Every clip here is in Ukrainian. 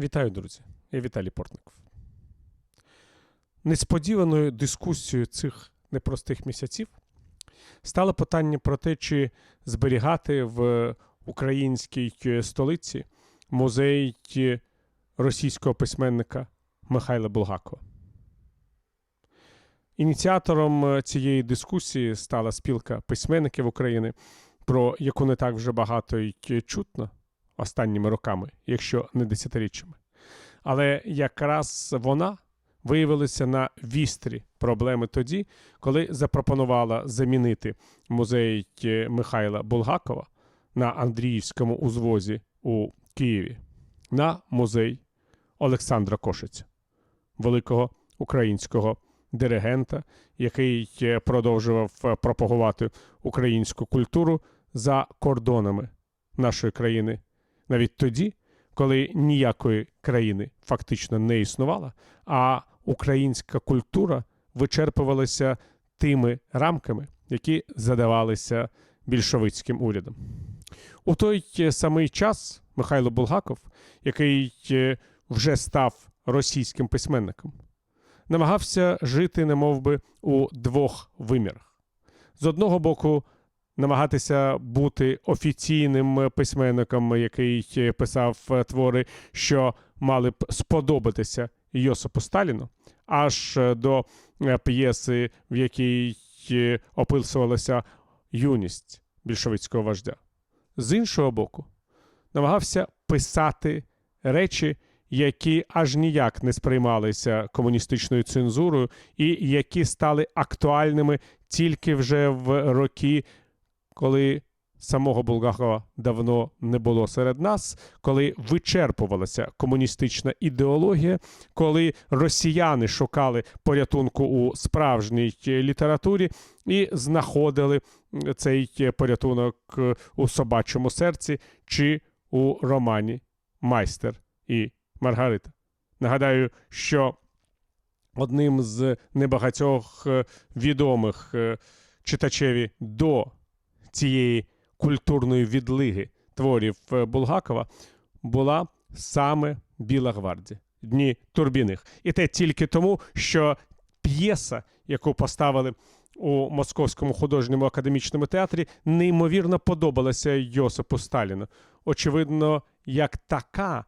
Вітаю, друзі. Я Віталій Портников. Несподіваною дискусією цих непростих місяців стало питання про те, чи зберігати в українській столиці музей російського письменника Михайла Булгакова. Ініціатором цієї дискусії стала спілка письменників України, про яку не так вже багато й чутно останніми роками, якщо не десятиріччями. Але якраз вона виявилася на вістрі проблеми тоді, коли запропонувала замінити музей Михайла Булгакова на Андріївському узвозі у Києві на музей Олександра Кошиця, великого українського диригента, який продовжував пропагувати українську культуру за кордонами нашої країни навіть тоді, коли ніякої країни фактично не існувало, а українська культура вичерпувалася тими рамками, які задавалися більшовицьким урядом. У той самий час Михайло Булгаков, який вже став російським письменником, намагався жити, немовби, у двох вимірах. З одного боку, намагатися бути офіційним письменником, який писав твори, що мали б сподобатися Йосипу Сталіну, аж до п'єси, в якій описувалася юність більшовицького вождя. З іншого боку, намагався писати речі, які аж ніяк не сприймалися комуністичною цензурою, і які стали актуальними тільки вже в роки коли самого Булгакова давно не було серед нас, коли вичерпувалася комуністична ідеологія, коли росіяни шукали порятунку у справжній літературі і знаходили цей порятунок у собачому серці чи у романі Майстер і Маргарита. Нагадаю, що одним з небагатьох відомих читачеві до цієї культурної відлиги творів Булгакова була саме Біла гвардія Дні Турбіних. І те тільки тому, що п'єса, яку поставили у Московському художньому академічному театрі, неймовірно подобалася Йосипу Сталіну. Очевидно, як така,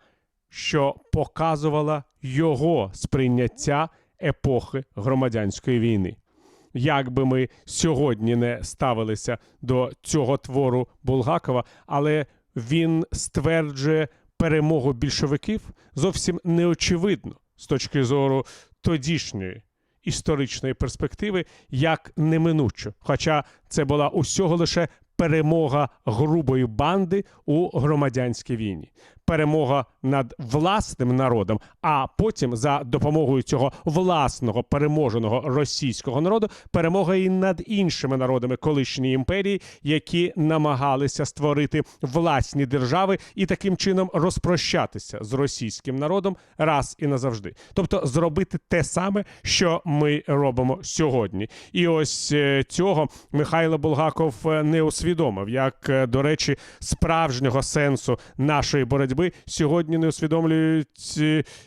що показувала його сприйняття епохи громадянської війни як би ми сьогодні не ставилися до цього твору Булгакова, але він стверджує перемогу більшовиків зовсім неочевидно з точки зору тодішньої історичної перспективи, як неминучо. Хоча це була усього лише перемога грубої банди у громадянській війні, перемога над власним народом, а потім за допомогою цього власного переможеного російського народу перемога і над іншими народами колишньої імперії, які намагалися створити власні держави і таким чином розпрощатися з російським народом раз і назавжди, тобто зробити те саме, що ми робимо сьогодні, і ось е, цього Михайло Булгаков е, не усвідомив, як е, до речі, справжнього сенсу нашої боротьби сьогодні не усвідомлюють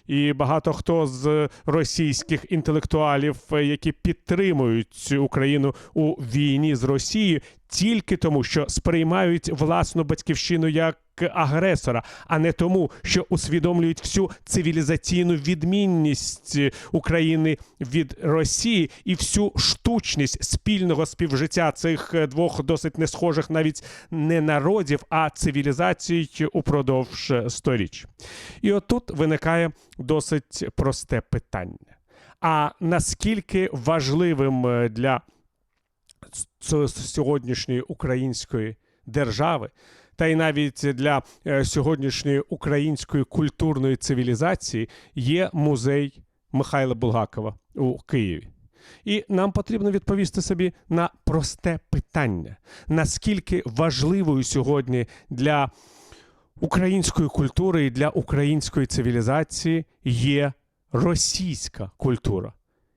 і багато хто з російських інтелектуалів, які підтримують Україну у війні з Росією, тільки тому, що сприймають власну батьківщину як агресора, а не тому, що усвідомлюють всю цивілізаційну відмінність України від Росії і всю штучність спільного співжиття цих двох досить не схожих навіть не народів, а цивілізацій упродовж сторіч. І отут виникає досить просте питання. А наскільки важливим для сьогоднішньої української держави, та й навіть для е, сьогоднішньої української культурної цивілізації є музей Михайла Булгакова у Києві. І нам потрібно відповісти собі на просте питання: наскільки важливою сьогодні для української культури і для української цивілізації є російська культура,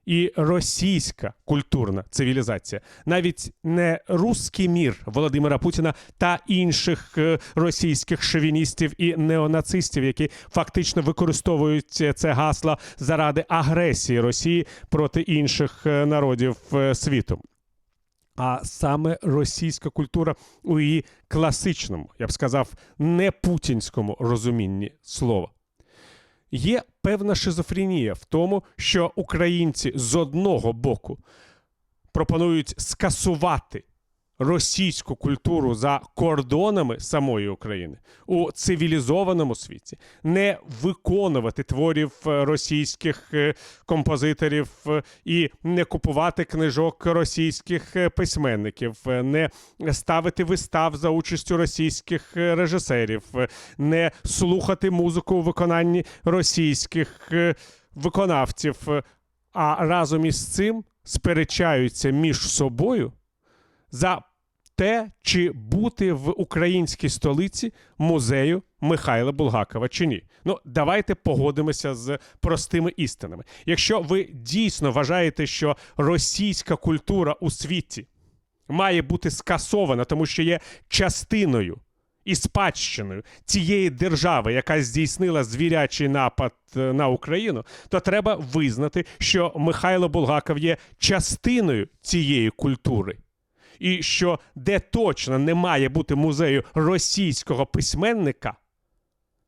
і російська культурна цивілізація, навіть не русський мір Володимира Путіна та інших е, російських шовіністів і неонацистів, які фактично використовують це гасло заради агресії Росії проти інших е, народів е, світу. А саме російська культура у її класичному, я б сказав, не путінському розумінні слова. Є певна шизофренія в тому, що українці з одного боку пропонують скасувати російську культуру за кордонами самої України у цивілізованому світі, не виконувати творів е, російських е, композиторів е, і не купувати книжок російських письменників, не ставити вистав за участю російських режисерів, не слухати музику у виконанні російських виконавців, а разом із цим сперечаються між собою за те, чи бути в українській столиці музею Михайла Булгакова чи ні. Ну, давайте погодимося з простими істинами. Якщо ви дійсно вважаєте, що російська культура у світі має бути скасована, тому що є частиною і спадщиною цієї держави, яка здійснила звірячий напад е, на Україну, то треба визнати, що Михайло Булгаков є частиною цієї культури. І що де точно не має бути музею російського письменника,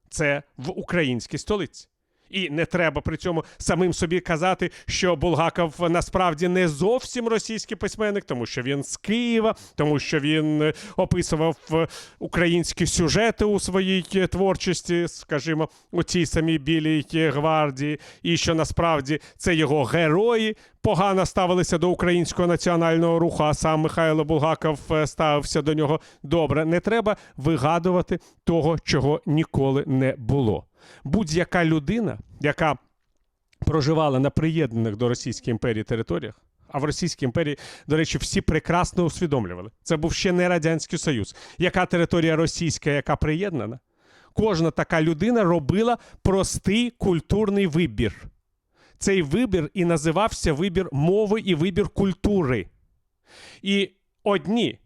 це в українській столиці. І не треба при цьому самим собі казати, що Булгаков насправді не зовсім російський письменник, тому що він з Києва, тому що він е, описував е, українські сюжети у своїй е, творчості, скажімо, у цій самій білій гвардії, і що насправді це його герої погано ставилися до українського національного руху, а сам Михайло Булгаков ставився до нього добре. Не треба вигадувати того, чого ніколи не було. Будь-яка людина, яка проживала на приєднаних до Російської імперії територіях. А в Російській імперії, до речі, всі прекрасно усвідомлювали. Це був ще не Радянський Союз. Яка територія російська, яка приєднана? Кожна така людина робила простий культурний вибір. Цей вибір і називався вибір мови і вибір культури. І одні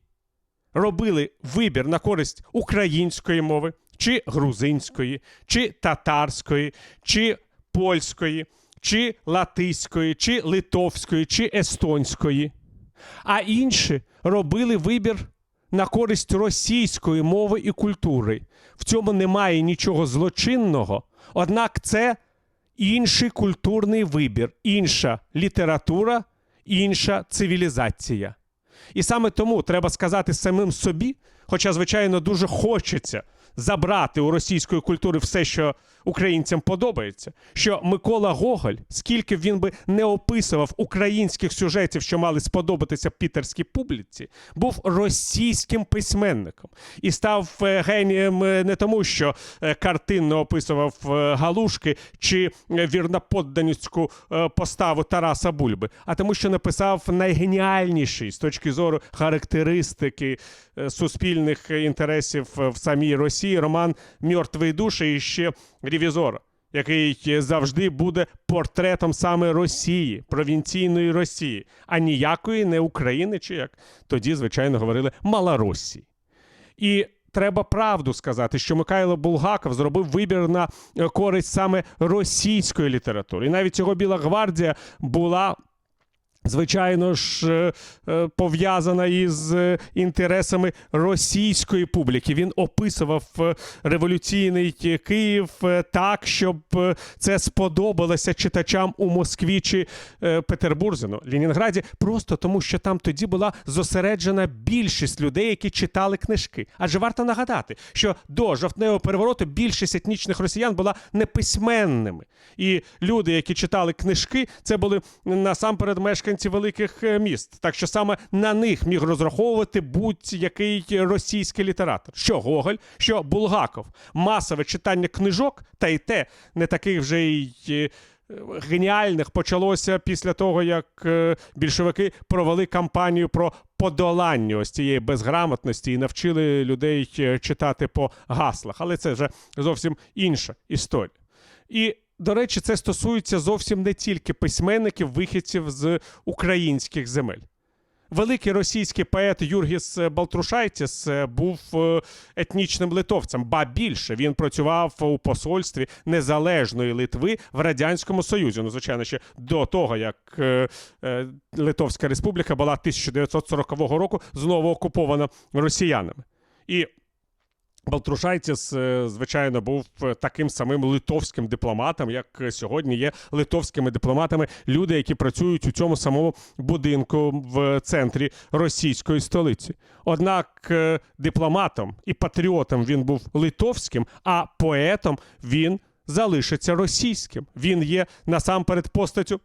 робили вибір на користь української мови, чи грузинської, чи татарської, чи польської, чи латиської, чи литовської, чи естонської. А інші робили вибір на користь російської мови і культури. В цьому немає нічого злочинного, однак це інший культурний вибір, інша література, інша цивілізація. І саме тому треба сказати самим собі, хоча, звичайно, дуже хочеться забрати у російської культури все, що українцям подобається, що Микола Гоголь, скільки він би не описував українських сюжетів, що мали сподобатися пітерській публіці, був російським письменником. І став е, генієм е, не тому, що е, картинно описував галушки чи вірноподданську е, поставу Тараса Бульби, а тому, що написав найгеніальніший з точки зору характеристики суспільних інтересів в самій Росії роман Мертві душі і ще ревізор. Який завжди буде портретом саме Росії, провінційної Росії, а ніякої не України, чи як тоді, звичайно, говорили Малоросії. І треба правду сказати, що Михайло Булгаков зробив вибір на е, користь саме російської літератури. І навіть його Біла гвардія була. Звичайно ж, е, е, пов'язана із е, інтересами російської публіки. Він описував революційний Київ так, щоб це сподобалося читачам у Москві чи Петербурзі, ну, Лінінграді, просто тому, що там тоді була зосереджена більшість людей, які читали книжки. Адже варто нагадати, що до жовтневого перевороту більшість етнічних росіян була неписьменними. І люди, які читали книжки, це були насамперед мешканці великих е, міст. Так що саме на них міг розраховувати будь-який російський літератор. Що Гоголь, що Булгаков. Масове читання книжок, та й те не таких вже й. е, Геніальних почалося після того, як е, більшовики провели кампанію про подолання ось цієї безграмотності і навчили людей читати по гаслах. Але це вже зовсім інша історія. І до речі, це стосується зовсім не тільки письменників, вихідців з українських земель. Великий російський поет Юргіс Балтрушайтіс е, був е, етнічним литовцем, ба більше він працював у посольстві незалежної Литви в радянському Союзі. Ну, звичайно, ще до того як е, Литовська Республіка була 1940 року знову окупована росіянами. І Балтрушайтіс, е, звичайно, був е, таким самим литовським дипломатом, як сьогодні є литовськими дипломатами люди, які працюють у цьому самому будинку в центрі російської столиці. Однак е, дипломатом і патріотом він був литовським, а поетом він залишиться російським. Він є насамперед постаттю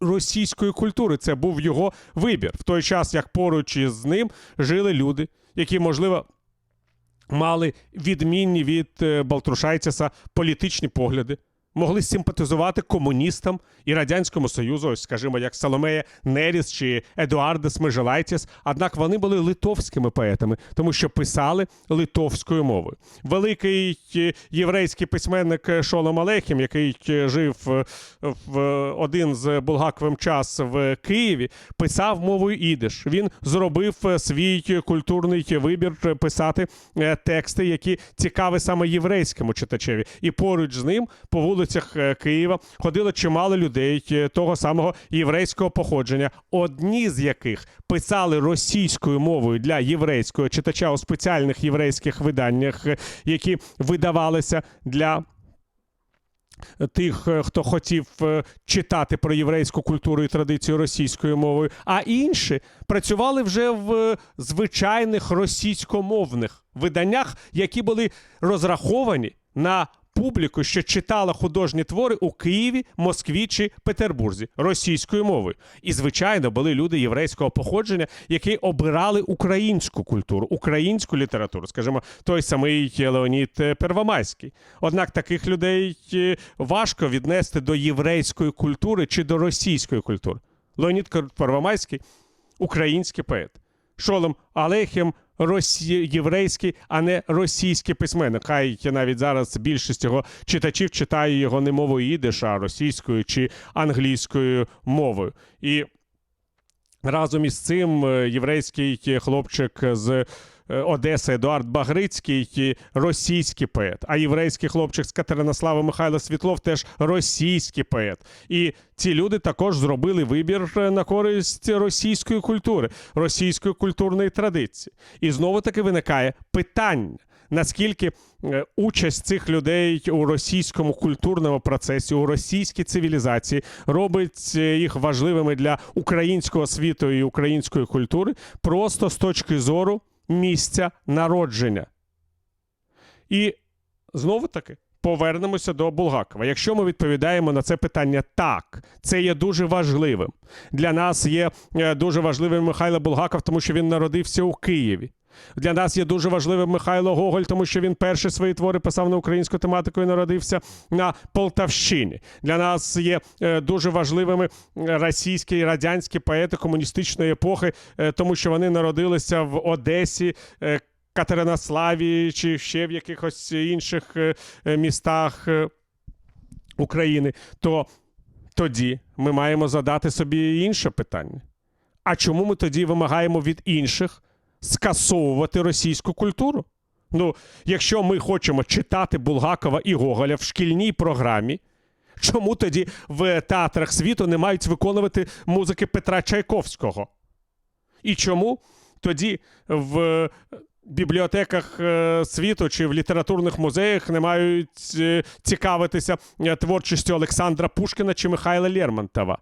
російської культури. Це був його вибір в той час, як поруч із ним жили люди, які, можливо, мали відмінні від Балтрушайцеса політичні погляди, могли симпатизувати комуністам і Радянському Союзу, ось, скажімо, як Соломея Неріс чи Едуардес Межелайтіс. Однак вони були литовськими поетами, тому що писали литовською мовою. Великий е, єврейський письменник е, Шолом Алехім, який е, жив в один з Булгаковим час в Києві, писав мовою ідиш. Він зробив свій культурний вибір писати тексти, які цікаві саме єврейському читачеві. І поруч з ним по вулицях е, Києва ходило чимало людей е, того самого єврейського походження, одні з яких писали російською мовою для єврейського читача у спеціальних єврейських виданнях, е, які видавалися для тих, хто хотів читати про єврейську культуру і традицію російською мовою, а інші працювали вже в звичайних російськомовних виданнях, які були розраховані на публіку, що читала художні твори у Києві, Москві чи Петербурзі російською мовою. І, звичайно, були люди єврейського походження, які обирали українську культуру, українську літературу, скажімо, той самий Леонід е, Первомайський. Однак таких людей е, важко віднести до єврейської культури чи до російської культури. Леонід Первомайський український поет. Шолем Алехім росі... єврейський, а не російський письменник. Хай навіть зараз більшість його читачів читає його не мовою ідиш, а російською чи англійською мовою. І разом із цим е, єврейський хлопчик з Одеси Едуард Багрицький е, російський поет, а єврейський хлопчик з Катеринослава Михайло Світлов теж російський поет. І ці люди також зробили вибір е, на користь російської культури, російської культурної традиції. І знову таки виникає питання. Наскільки е, участь цих людей у російському культурному процесі, у російській цивілізації робить е, їх важливими для українського світу і української культури, просто з точки зору місця народження. І знову таки повернемося до Булгакова. Якщо ми відповідаємо на це питання так, це є дуже важливим. Для нас є е, дуже важливим Михайло Булгаков, тому що він народився у Києві. Для нас є дуже важливим Михайло Гоголь, тому що він перші свої твори писав на українську тематику і народився на Полтавщині. Для нас є е, дуже важливими е, російські і радянські поети комуністичної епохи, е, тому що вони народилися в Одесі. Катеринославі чи ще в якихось інших містах України, то тоді ми маємо задати собі інше питання. А чому ми тоді вимагаємо від інших скасовувати російську культуру? Ну, якщо ми хочемо читати Булгакова і Гоголя в шкільній програмі, чому тоді в театрах світу не мають виконувати музики Петра Чайковського? І чому тоді в бібліотеках е, світу чи в літературних музеях не мають е, цікавитися е, творчістю Олександра Пушкіна чи Михайла Лермонтова?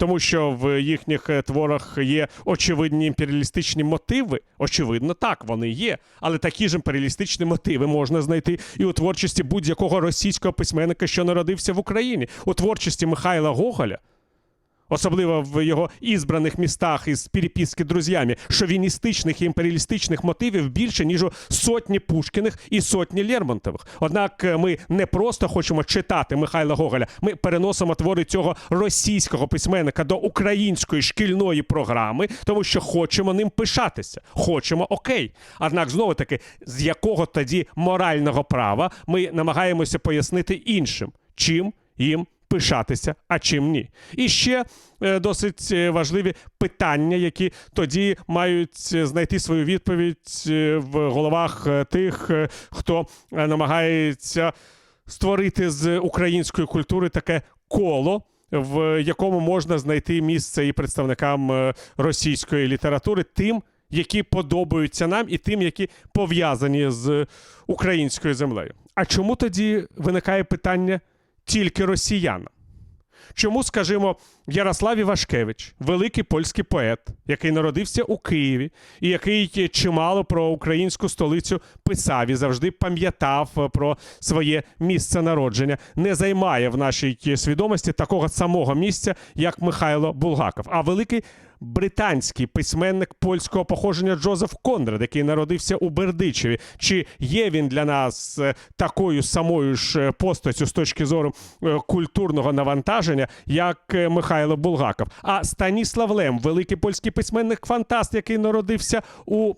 Тому що в їхніх е, творах є очевидні імперіалістичні мотиви. Очевидно, так, вони є. Але такі ж імперіалістичні мотиви можна знайти і у творчості будь-якого російського письменника, що народився в Україні, у творчості Михайла Гоголя. Особливо в його ізбраних містах із переписки друзями, шовіністичних і імперіалістичних мотивів більше, ніж у сотні Пушкіних і сотні Лермонтових. Однак е, ми не просто хочемо читати Михайла Гоголя, ми переносимо твори цього російського письменника до української шкільної програми, тому що хочемо ним пишатися. Хочемо окей. Однак, знову таки, з якого тоді морального права ми намагаємося пояснити іншим. чим їм пишатися, а чим ні. І ще е, досить е, важливі питання, які тоді мають е, знайти свою відповідь в головах тих, хто намагається створити з української культури таке коло. В якому можна знайти місце і представникам російської літератури, тим, які подобаються нам, і тим, які пов'язані з українською землею. А чому тоді виникає питання тільки росіянам? Чому, скажімо, Ярослав Івашкевич, великий польський поет, який народився у Києві, і який чимало про українську столицю писав і завжди пам'ятав е, про своє місце народження, не займає в нашій свідомості такого самого місця, як Михайло Булгаков. А великий британський письменник польського походження Джозеф Конрад, який народився у Бердичеві. Чи є він для нас е, такою самою ж е, постаттю з точки зору е, культурного навантаження, як Михайло Булгаков? А Станіслав Лем, великий польський письменник фантаст, який народився у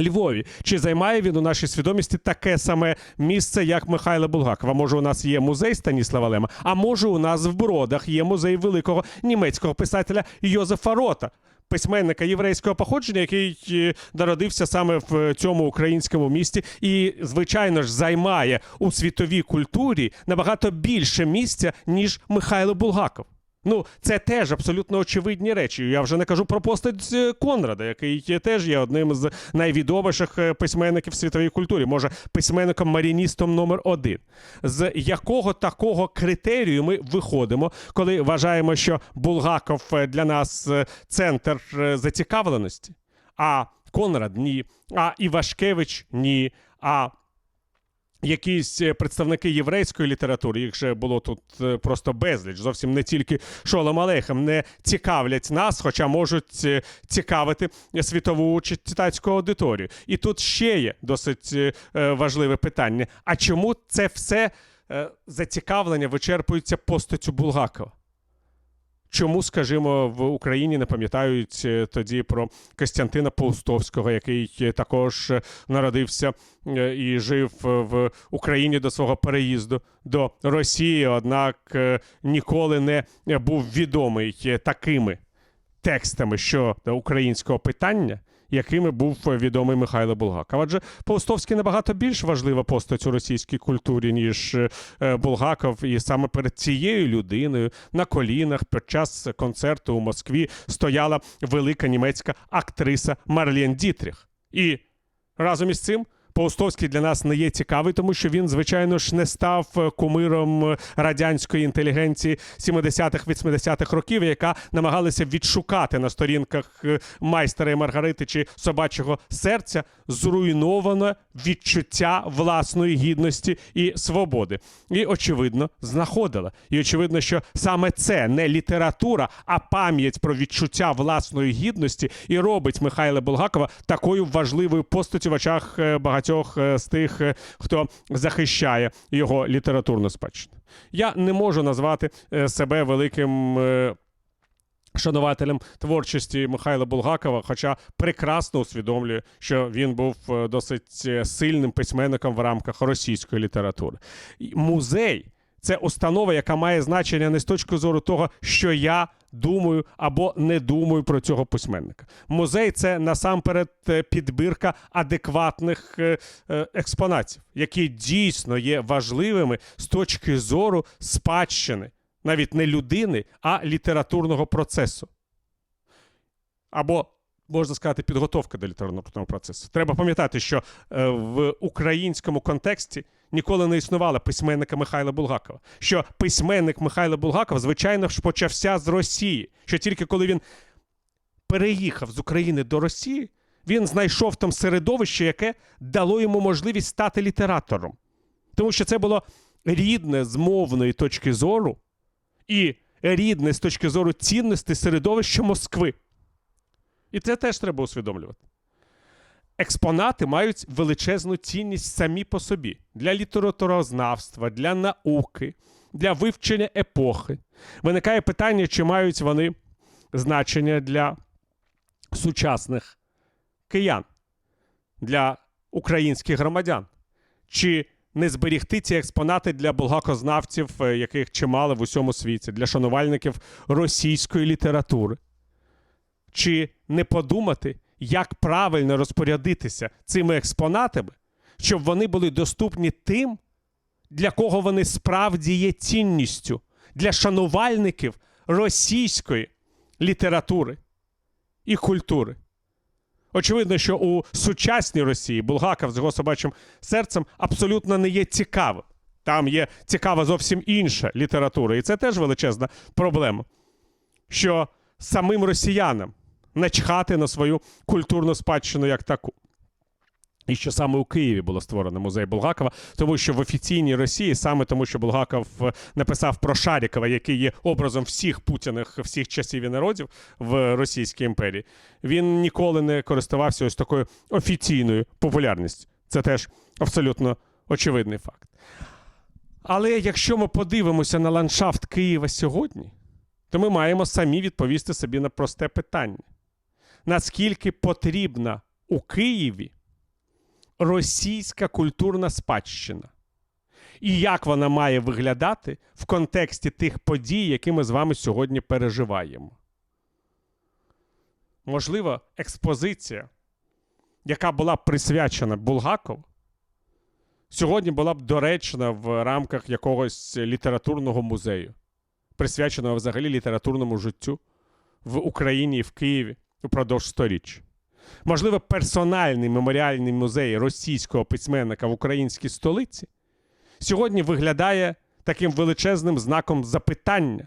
Львові. Чи займає він у нашій свідомості таке саме місце, як Михайло Булгаков? А може, у нас є музей Станіслава Лема, а може, у нас в Бродах є музей великого німецького писателя Йозефа Рота. Письменника єврейського походження, який е, народився саме в цьому українському місті, і, звичайно ж, займає у світовій культурі набагато більше місця, ніж Михайло Булгаков. Ну, це теж абсолютно очевидні речі. Я вже не кажу про постать е, Конрада, який теж є одним з найвідоміших е, письменників світовій культурі, може письменником маріністом номер один. З якого такого критерію ми виходимо, коли вважаємо, що Булгаков е, для нас центр зацікавленості, а Конрад ні, а Івашкевич ні, а якісь е, представники єврейської літератури, їх же було тут е, просто безліч. Зовсім не тільки Шолом Алейхем не цікавлять нас, хоча можуть е, цікавити світову читацьку аудиторію. І тут ще є досить важливе питання: а чому це все зацікавлення вичерпується постаттю Булгакова? Чому, скажімо, в Україні не пам'ятають е, тоді про Костянтина Паустовського, який е, також е, народився і жив в Україні до свого переїзду до Росії, однак ніколи не був відомий такими текстами щодо українського питання, якими був е, відомий Михайло Булгаков. Адже Паустовський набагато більш важлива постать у російській культурі, ніж е, Булгаков, і саме перед цією людиною на колінах під час концерту у Москві стояла велика німецька актриса Марлен Дітріх. І разом із цим. Паустовський для нас не є цікавий, тому що він, звичайно ж, не став е, кумиром е, радянської інтелігенції 70-х, 80-х років, яка намагалася відшукати на сторінках е, майстера і Маргарити чи собачого серця зруйноване відчуття власної гідності і свободи. І очевидно знаходила. І очевидно, що саме це не література, а пам'ять про відчуття власної гідності і робить Михайла Булгакова такою важливою постаттю в очах е, багатьох е, з тих, е, хто захищає його літературну спадщину. Я не можу назвати е, себе великим. Шанувателем творчості Михайла Булгакова, хоча прекрасно усвідомлює, що він був досить сильним письменником в рамках російської літератури. Музей це установа, яка має значення не з точки зору того, що я думаю або не думаю про цього письменника. Музей це насамперед е, підбірка адекватних е, е, експонатів, які дійсно є важливими з точки зору спадщини навіть не людини, а літературного процесу. Або, можна сказати, підготовка до літературного процесу. Треба пам'ятати, що в українському контексті ніколи не існувало письменника Михайла Булгакова. Що письменник Михайло Булгаков, звичайно ж, почався з Росії. Що тільки коли він переїхав з України до Росії, він знайшов там середовище, яке дало йому можливість стати літератором. Тому що це було рідне з мовної точки зору і рідне з точки зору цінності середовище Москви. І це теж треба усвідомлювати. Експонати мають величезну цінність самі по собі для літературознавства, для науки, для вивчення епохи. Виникає питання, чи мають вони значення для сучасних киян, для українських громадян. Чи не зберігти ці експонати для булгакознавців, е, яких чимало в усьому світі, для шанувальників російської літератури? Чи не подумати, як правильно розпорядитися цими експонатами, щоб вони були доступні тим, для кого вони справді є цінністю, для шанувальників російської літератури і культури? Очевидно, що у сучасній Росії Булгаков з його собачим серцем абсолютно не є цікавим. Там є цікава зовсім інша література. І це теж величезна проблема. Що самим росіянам начхати на свою культурну спадщину як таку. І що саме у Києві було створено музей Булгакова, тому що в офіційній Росії, саме тому, що Булгаков е, написав про Шарікова, який є образом всіх путіних всіх часів і народів в Російській імперії, він ніколи не користувався ось такою офіційною популярністю. Це теж абсолютно очевидний факт. Але якщо ми подивимося на ландшафт Києва сьогодні, то ми маємо самі відповісти собі на просте питання: наскільки потрібна у Києві російська культурна спадщина? І як вона має виглядати в контексті тих подій, які ми з вами сьогодні переживаємо? Можливо, експозиція, яка була присвячена Булгакову, сьогодні була б доречна в рамках якогось літературного музею, присвяченого взагалі літературному життю в Україні і в Києві упродовж сторіч. Можливо, персональний меморіальний музей російського письменника в українській столиці сьогодні виглядає таким величезним знаком запитання,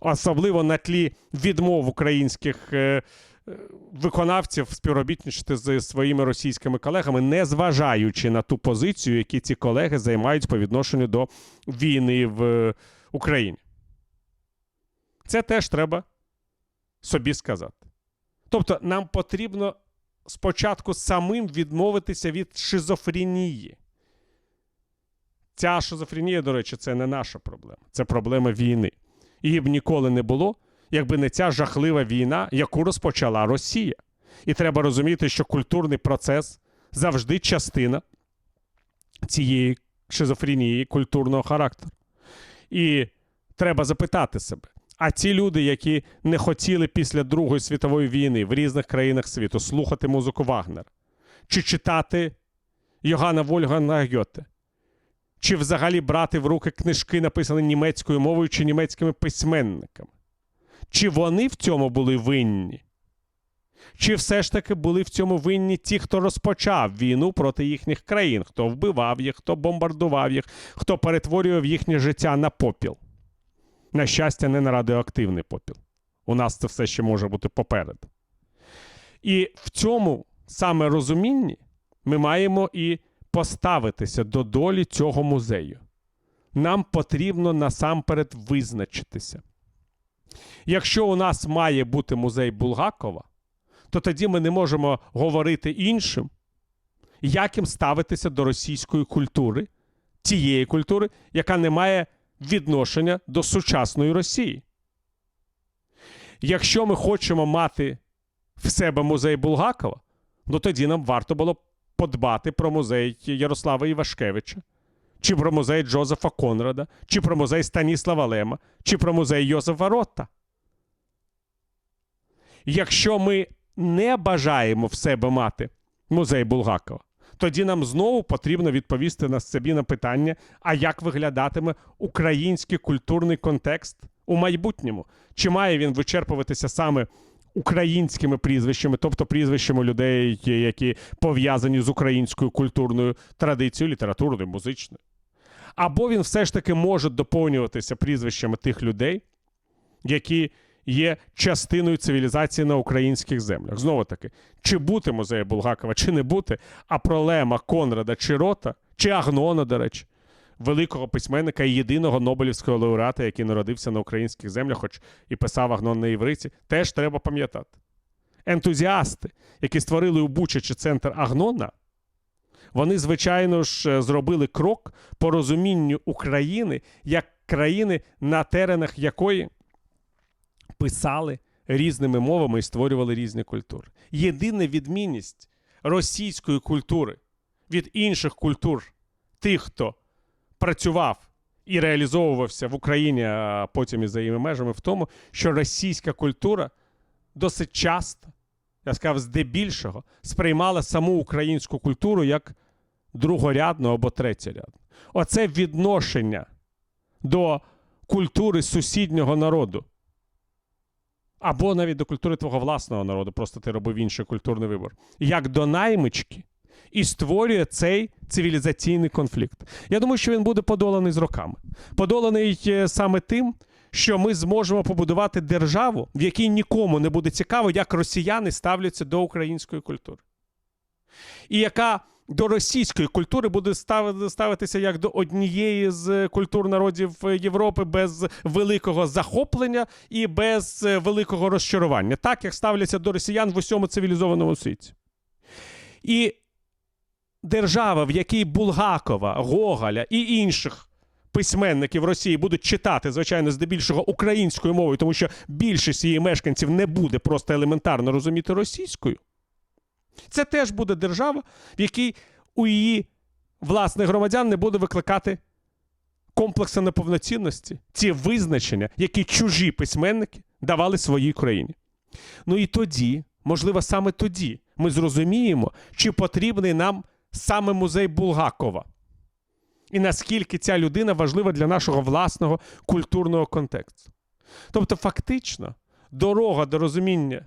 особливо на тлі відмов українських е, е, виконавців співробітничати з своїми російськими колегами, не зважаючи на ту позицію, які ці колеги займають по відношенню до війни в е, Україні. Це теж треба собі сказати. Тобто, нам потрібно спочатку самим відмовитися від шизофренії. Ця шизофренія, до речі, це не наша проблема, це проблема війни. Її б ніколи не було, якби не ця жахлива війна, яку розпочала Росія. І треба розуміти, що культурний процес завжди частина цієї шизофренії культурного характеру. І треба запитати себе: а ті люди, які не хотіли після Другої світової війни в різних країнах світу слухати музику Вагнера, чи читати Йогана Вольгана Гьоте, чи взагалі брати в руки книжки, написані німецькою мовою чи німецькими письменниками, чи вони в цьому були винні? Чи все ж таки були в цьому винні ті, хто розпочав війну проти їхніх країн, хто вбивав їх, хто бомбардував їх, хто перетворював їхнє життя на попіл? На щастя, не на радіоактивний попіл. У нас це все ще може бути попереду. І в цьому саме розумінні ми маємо і поставитися до долі цього музею. Нам потрібно насамперед визначитися. Якщо у нас має бути музей Булгакова, то тоді ми не можемо говорити іншим, як їм ставитися до російської культури, тієї культури, яка не має відношення до сучасної Росії. Якщо ми хочемо мати в себе музей Булгакова, ну тоді нам варто було подбати про музей Ярослава Івашкевича, чи про музей Джозефа Конрада, чи про музей Станіслава Лема, чи про музей Йозефа Ротта. Якщо ми не бажаємо в себе мати музей Булгакова, тоді нам знову потрібно відповісти на собі на питання, а як виглядатиме український культурний контекст у майбутньому? Чи має він вичерпуватися саме українськими прізвищами, тобто прізвищами людей, які пов'язані з українською культурною традицією, літературною, музичною? Або він все ж таки може доповнюватися прізвищами тих людей, які є частиною цивілізації на українських землях. Знову таки, чи бути музею Булгакова, чи не бути, а про Лема, Конрада, чи Рота, чи Агнона, до речі, великого письменника і єдиного Нобелівського лауреата, який народився на українських землях, хоч і писав Агнон на івриці, теж треба пам'ятати. Ентузіасти, які створили у Бучачі центр Агнона, вони, звичайно ж, зробили крок по розумінню України як країни, на теренах якої писали різними мовами і створювали різні культури. Єдина відмінність російської культури від інших культур тих, хто працював і реалізовувався в Україні, а потім і за її межами, в тому, що російська культура досить часто, я сказав, здебільшого, сприймала саму українську культуру як другорядну або третєрядну. Оце відношення до культури сусіднього народу. Або навіть до культури твого власного народу, просто ти робив інший культурний вибор. Як до наймички, і створює цей цивілізаційний конфлікт. Я думаю, що він буде подоланий з роками. Подоланий е, саме тим, що ми зможемо побудувати державу, в якій нікому не буде цікаво, як росіяни ставляться до української культури. І яка до російської культури буде ставитися як до однієї з культур народів Європи без великого захоплення і без е, великого розчарування, так як ставляться до росіян в усьому цивілізованому світі. І держава, в якій Булгакова, Гоголя і інших письменників Росії будуть читати, звичайно, здебільшого українською мовою, тому що більшість її мешканців не буде просто елементарно розуміти російською. Це теж буде держава, в якій у її власних громадян не буде викликати комплекси неповноцінності, ці визначення, які чужі письменники давали своїй країні. Ну і тоді, можливо, саме тоді ми зрозуміємо, чи потрібний нам саме музей Булгакова. І наскільки ця людина важлива для нашого власного культурного контексту. Тобто, фактично, дорога до розуміння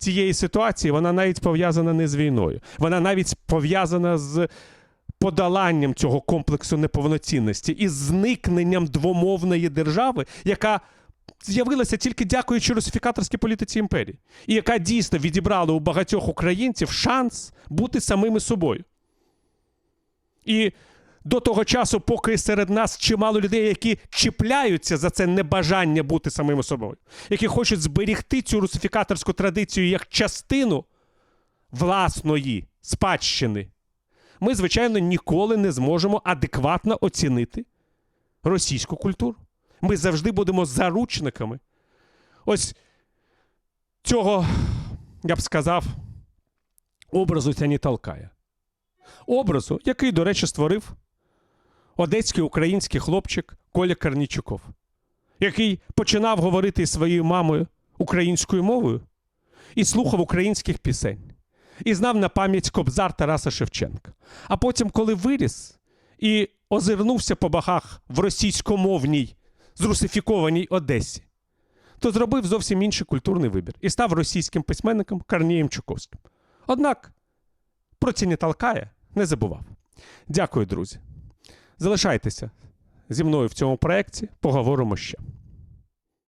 цієї ситуації, вона навіть пов'язана не з війною. Вона навіть пов'язана з подоланням цього комплексу неповноцінності і зникненням двомовної держави, яка з'явилася тільки дякуючи русифікаторській політиці імперії, і яка дійсно відібрала у багатьох українців шанс бути самими собою. І до того часу, поки серед нас чимало людей, які чіпляються за це небажання бути самими собою, які хочуть зберігти цю русифікаторську традицію як частину власної спадщини, ми, звичайно, ніколи не зможемо адекватно оцінити російську культуру. Ми завжди будемо заручниками. Ось цього, я б сказав, образу ця не толкає. Образу, який, до речі, створив одеський український хлопчик Коля Карнічуков, який починав говорити своєю мамою українською мовою і слухав українських пісень, і знав на пам'ять кобзар Тараса Шевченка. А потім, коли виріс і озирнувся по бахах в російськомовній зрусифікованій Одесі, то зробив зовсім інший культурний вибір і став російським письменником Корнієм Чуковським. Однак про ці не толкає, не забував. Дякую, друзі. Залишайтеся зі мною в цьому проєкті, поговоримо ще.